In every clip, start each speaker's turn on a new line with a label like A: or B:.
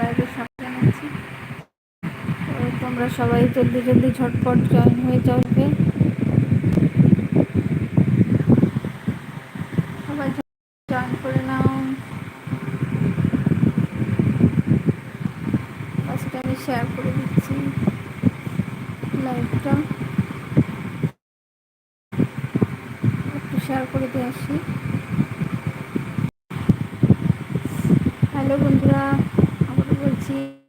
A: লাইভে স্বাগত জানাচ্ছি। তোমরা সবাই জলদি জলদি ঝটপট জয়েন হয়ে যাবে সবাই জয়েন করে নাও। আমি শেয়ার করে দিচ্ছি লাইভটা একটু শেয়ার করে দিয়ে আসি। আবার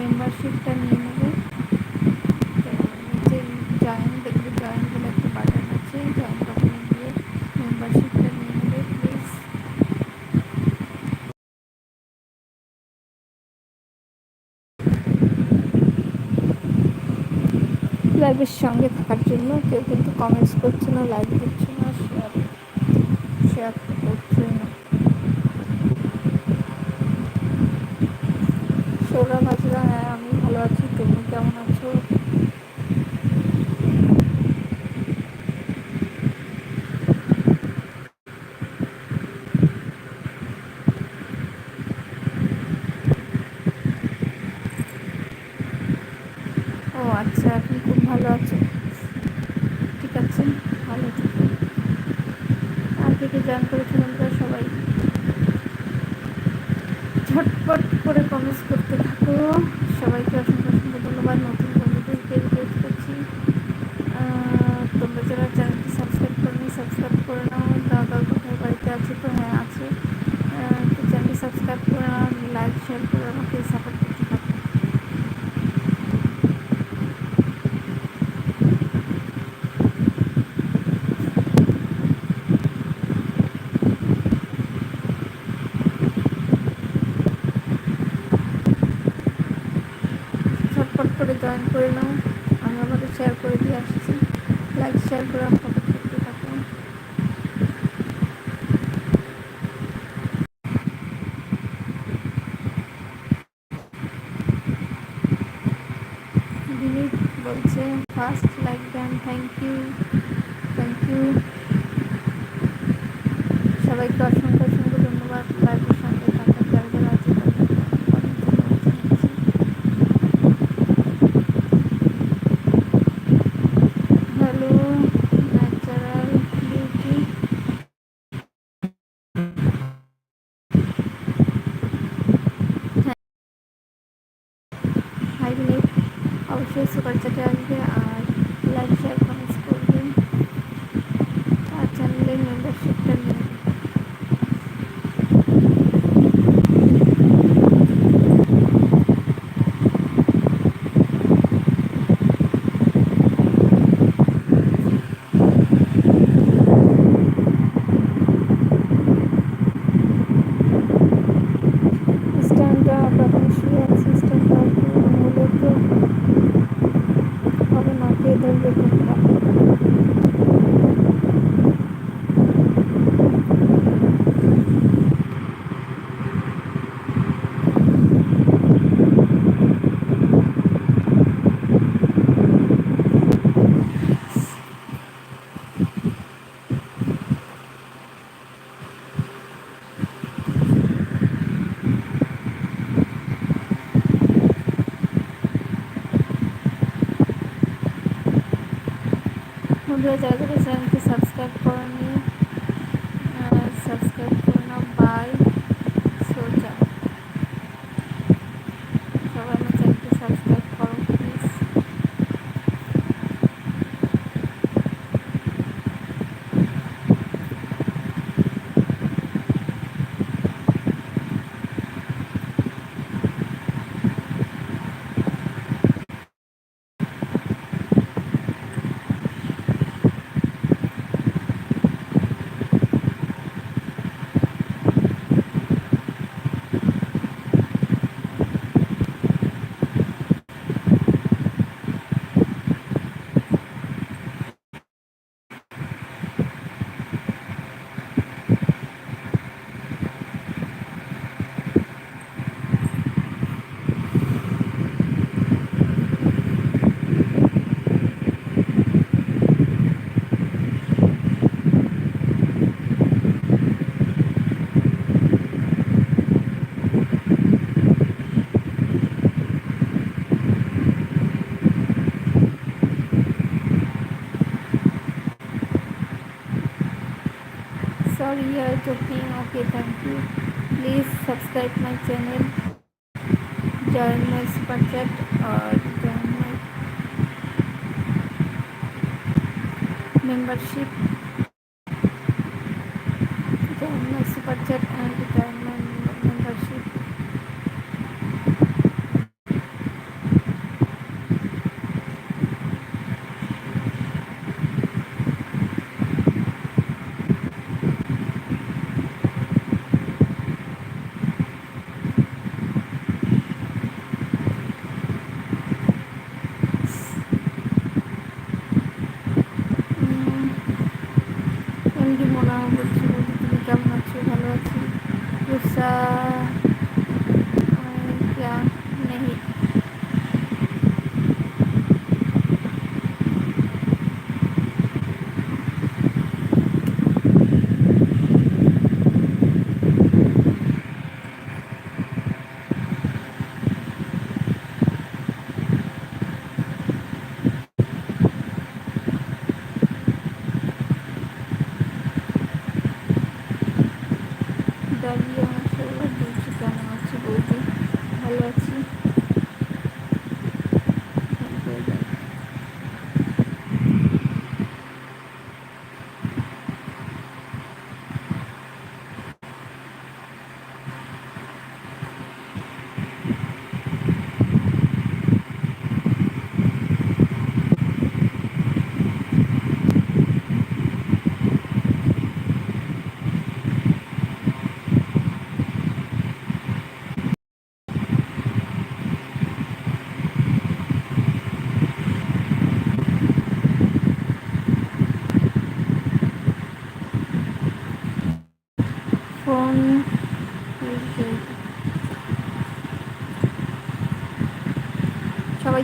A: মেম্বারশিপটা নিয়ে নেবে। নিচে জয়েন দেখবে জয়েন বলে একটা বাটন আছে জয়েন বাটনে গিয়ে মেম্বারশিপটা নিয়ে নেবে প্লিজ লাইভের সঙ্গে থাকার জন্য কেউ কিন্তু কমেন্টস করছে না লাইভ দিচ্ছে না শেয়ার শেয়ার করছে না সৌরভ আছে হ্যাঁ আমি ভালো আছি। তুমি কেমন আছো ও আচ্ছা আপনি খুব ভালো আছেন ঠিক আছে ভালো থেকো আর কে কে জয়েন করেছে বন্ধুরা সবাই ঝটপট করে কমেন্টস করতে থাকো। সবাইকে অসংখ্য অসংখ্য ধন্যবাদ। নতুন বন্ধুদেরকে রিকোয়েস্ট করছি। তোমরা যারা চ্যানেলটি সাবস্ক্রাইব করনি সাবস্ক্রাইব করে নাও। দাদা কোথায় বাড়িতে আছে? তো হ্যাঁ আছে। তো চ্যানেলটি সাবস্ক্রাইব করে নাও। লাইক শেয়ার করে আমাকে সাপোর্ট ঝটপট করে জয়েন করে নাও। আমি আমাদের শেয়ার করে দিয়ে আসছি। লাইক শেয়ার করে আমাকে করতে থাকুন দিলীপ বলছে first like then thank you thank you সবাইকে অসংখ্য অসংখ্য ধন্যবাদ লাইভের সঙ্গে থাকার যারা যারা আছে তাদেরকে অনেক ধন্যবাদ জানাচ্ছি hello natural beauty hi Dilip অবশ্যই সুপার চ্যাটে আসবে আর লাইক শেয়ার কমেন্টস করবেন আর চ্যানেলের মেম্বারশিপটা নিয়ে নেবেন। স্ট্যান্ড আপ এখন শুয়ে আছি স্ট্যান্ড আপ হলে তো হবে না কে ধরবে কোনটা বন্ধুরা যারা যারা চ্যানেলকে সাবস্ক্রাইব করেনি সাবস্ক্রাইব করে নাও bye my channel journals perfect और journal membership journals perfect and MD Mona বলছি বলছি তুমি কেমন আছো? ভালো আছি? গুসা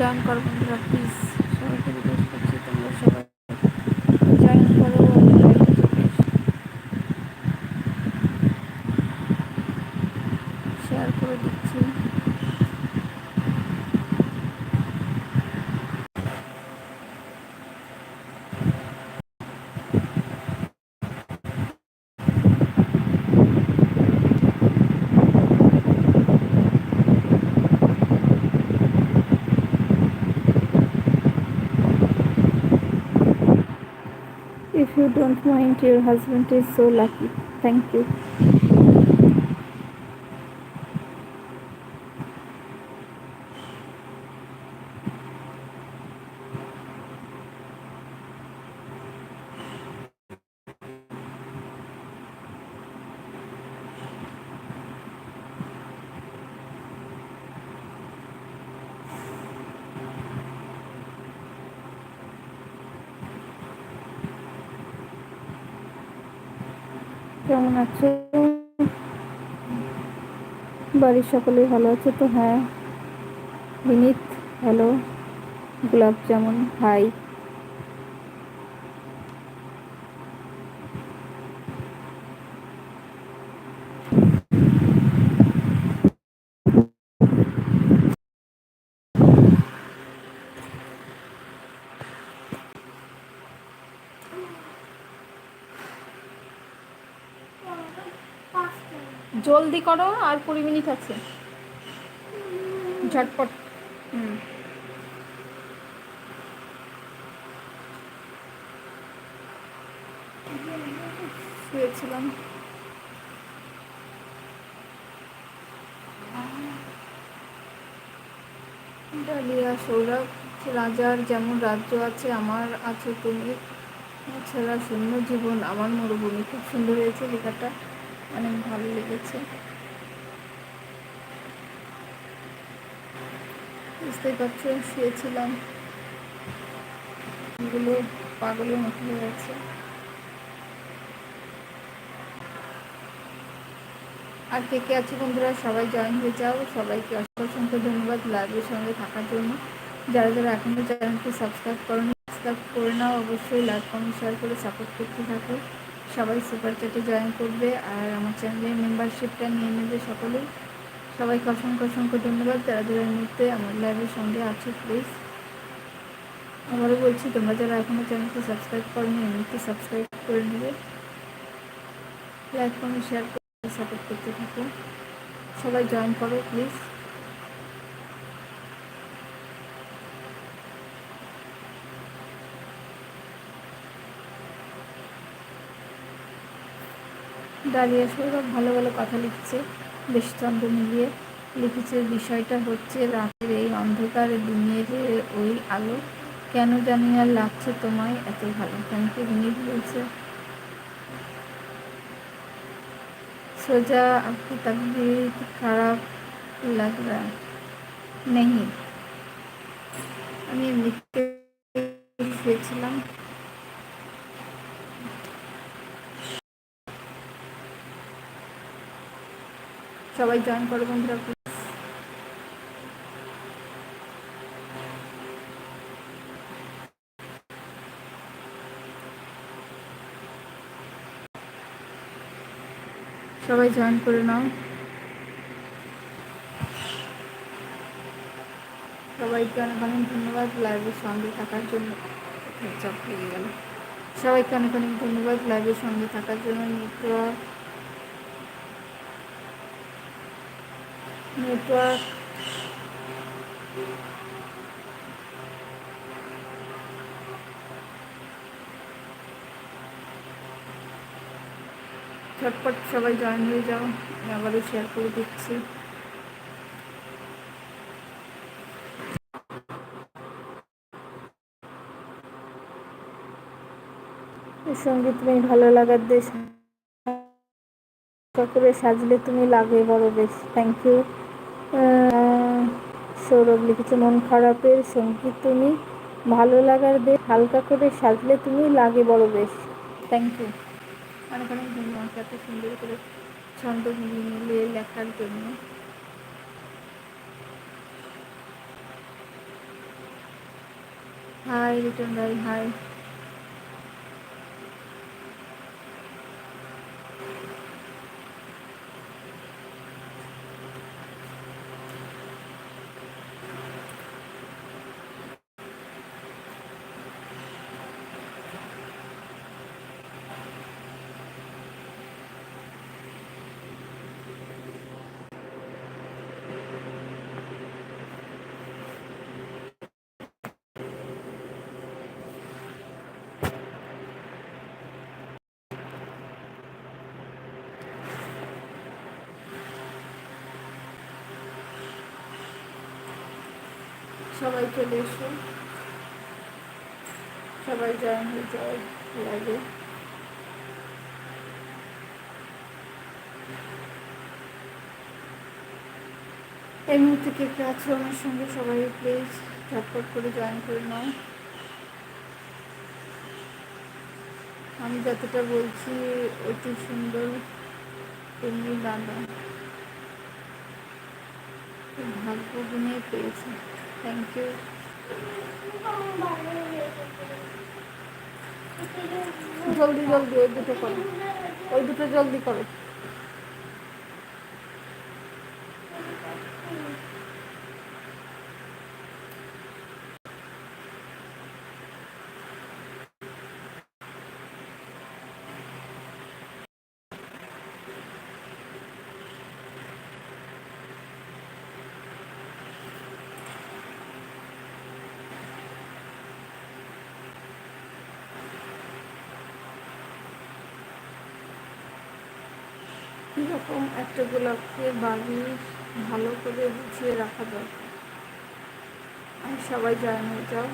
A: জয়েন করো বন্ধুরা please If you don't mind, your husband is so lucky. Thank you. কেমন আছো? বাড়ির সকলেই ভালো আছে তো? হ্যাঁ। বিনীত হ্যালো গোলাপ জামুন হাই জলদি করো আর কুড়ি মিনিট আছে। ঝটপট। হুম। শুয়েছিলাম। ডালিয়া, সৌরভ, রাজার যেমন রাজ্য আছে, আমার আছে তুমি, ছাড়া শূন্য জীবন, আমার মরুভূমি। খুব সুন্দর হয়েছে লেখাটা। অনেক ভালো লেগেছে। বুঝতেই পারছ, শুয়েছিলাম। এগুলো পাগলের মতো হয়ে গেছে। আর কে কে আছে বন্ধুরা, সবাই জয়েন হয়ে যাও। সবাইকে অসংখ্য ধন্যবাদ লাইভের সঙ্গে থাকার জন্য। যারা যারা এখনও চ্যানেলটি সাবস্ক্রাইব করেনি সাবস্ক্রাইব করে নাও। অবশ্যই লাইক কমেন্ট শেয়ার করে সাপোর্ট করতে থাকো। সবাই সুপার চ্যাটে জয়েন করবে আর আমার চ্যানেলের মেম্বারশিপটা নিয়ে নেবে সকলেই। সবাইকে অসংখ্য অসংখ্য ধন্যবাদ যারা যারা মুহূর্তে আমার লাইভের সঙ্গে আছো প্লিজ আবারও বলছি, তোমরা যারা এখনও চ্যানেলকে সাবস্ক্রাইব করনি, এই মুহূর্তে সাবস্ক্রাইব করে নেবে। প্ল্যাটফর্মে শেয়ার করে সাপোর্ট করতে থাকো। সবাই জয়েন করো প্লিজ ডালিয়া সৌরভ ভালো ভালো কথা লিখছে, বেশ চন্দ্র মিলিয়ে লিখেছে, বিষয়টা হচ্ছে রাতের এই অন্ধকার দুনিয়ার ওই আলো কেন জানি আর লাগছে তোমায় এত ভালো। থ্যাংক ইউ বিনীত বলছে। সোজা আপনি খারাপ লাগরা নেই। আমি লিখতে লিখেছিলাম সবাই জয়েন করো বন্ধুরা সবাই জয়েন করে নাও। সবাইকে অনেক অনেক ধন্যবাদ লাইভের সঙ্গে থাকার জন্য। চাপ লেগে গেল সবাইকে অনেক অনেক ধন্যবাদ লাইভের সঙ্গে থাকার জন্য নেটওয়ার্ক নেটওয়ার্ক। ঝটপট সবাই জয়েন হয়ে যাও আবারও শেয়ার করে দিচ্ছি। সঙ্গে তুমি ভালো লাগার দেশ করে সাজলে তুমি লাগে বড় বেশ থ্যাংক ইউ সৌরভ লিখেছে, মন খারাপের সংগীত তুমি, ভালো লাগার বেশ, হালকা করে সাজলে তুমি লাগে বড় বেশ। থ্যাংক ইউ অনেক অনেক ধন্যবাদ এত সুন্দর করে ছন্দ মিলিয়ে লেখার জন্য। হাই রিটন ভাই হাই সবাই চলে এসো। সবাই জয়েন হয়ে যায় লাগে। এই মুহূর্তে কে কে আছো আমার সঙ্গে সবাই প্লিজ ঝটপট করে জয়েন করে নাও। আমি যতটা বলছি, অতি সুন্দর, তেমনি দাদা ভাগ্য গুনে পেয়েছে। থ্যাংক ইউ জলদি জলদি ওই দুটো করো। ওই দুটো জলদি করো। এরকম একটা গোলাপকে বাড়ি ভালো করে গুছিয়ে রাখা দরকার? আর সবাই জয়েন হয়ে যাও